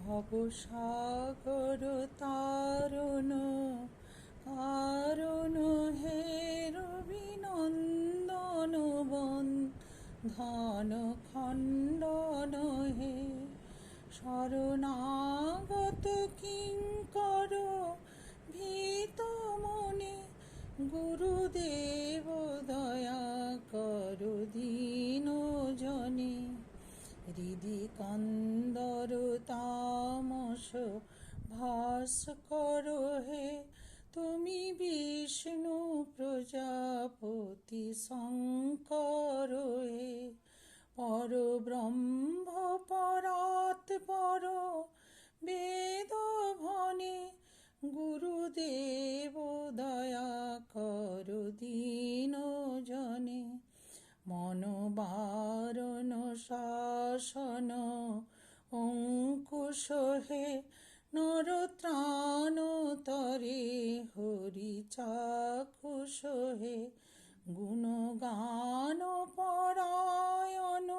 ভবসাগর তারণ কারণ হে রবিনন্দন বন ধন খণ্ডন হে শরণাগত কিঙ্কর হৃদি কন্দর তামস ভাস করো হে, তুমি বিষ্ণু প্রজাপতি শঙ্কর হে। পর ব্রহ্ম পরাত পর বেদ ভনে গুরুদেব দয়া কর দীন জনে। মনোবারণ শাসন অঙ্কুশ হে নরত্রাণ তরে হরি চাক্ষুষ হে গুণগান পরায়ণ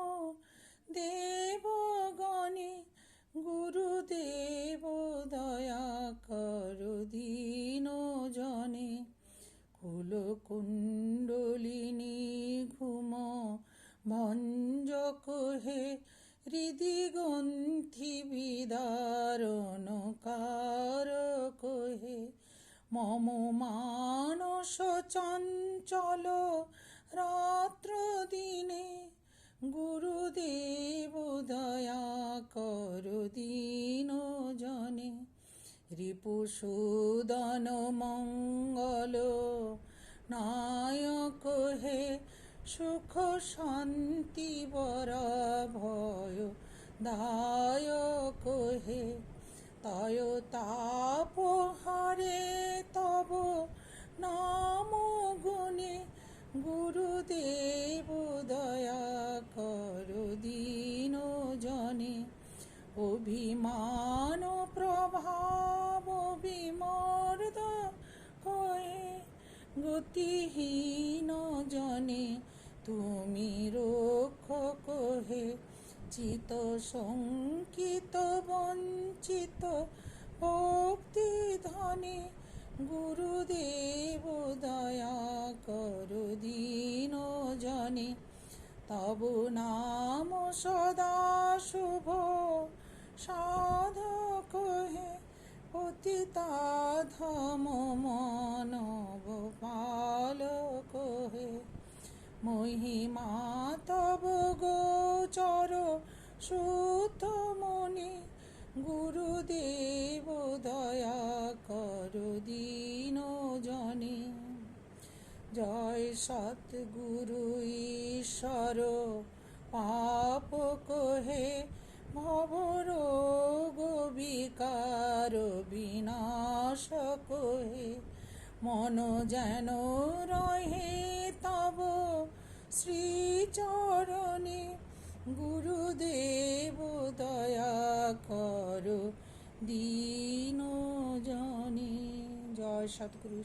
দেবগণে গুরুদেব দয়া কর দীন জনে কুলকুণ্ডলিনী ঘুম ভঞ্জক হে হৃদি গ্রন্থি বিদারণ কারক হে মম মানস চঞ্চল রাত্র দিনে গুরুদেব দয়া কর দিন জনে। রিপুসূদন মঙ্গল নায়ক হে সুখ শান্তি বর ভয়, দায়ক হে। তয় তাপ হরে তব নাম গুণে, গুরুদেব দয়া কর দীন জনে। অভিমান প্রভাব, বিমর্দ হয়ে গতিহীন জনে। তুমি রক্ষক হে, চিত শঙ্কিত, বঞ্চিত ভক্তি ধনে গুরুদেব দয়া কর দীন জনে। তব নাম সদা শুভ, সাধক হে, পতিতাধম মানব মহিমা, তব গোচর সুত মনে গুরুদেব দয়া কর দীন জনে। জয় সৎগুরু ঈশ্বর, পাপ কহে ভবরোগ বিকার বিনাশ কহে। মন যেন রহে তব শ্রীচরণে গুরুদেব দয়া কর। দীন জনে জয় সৎগুরু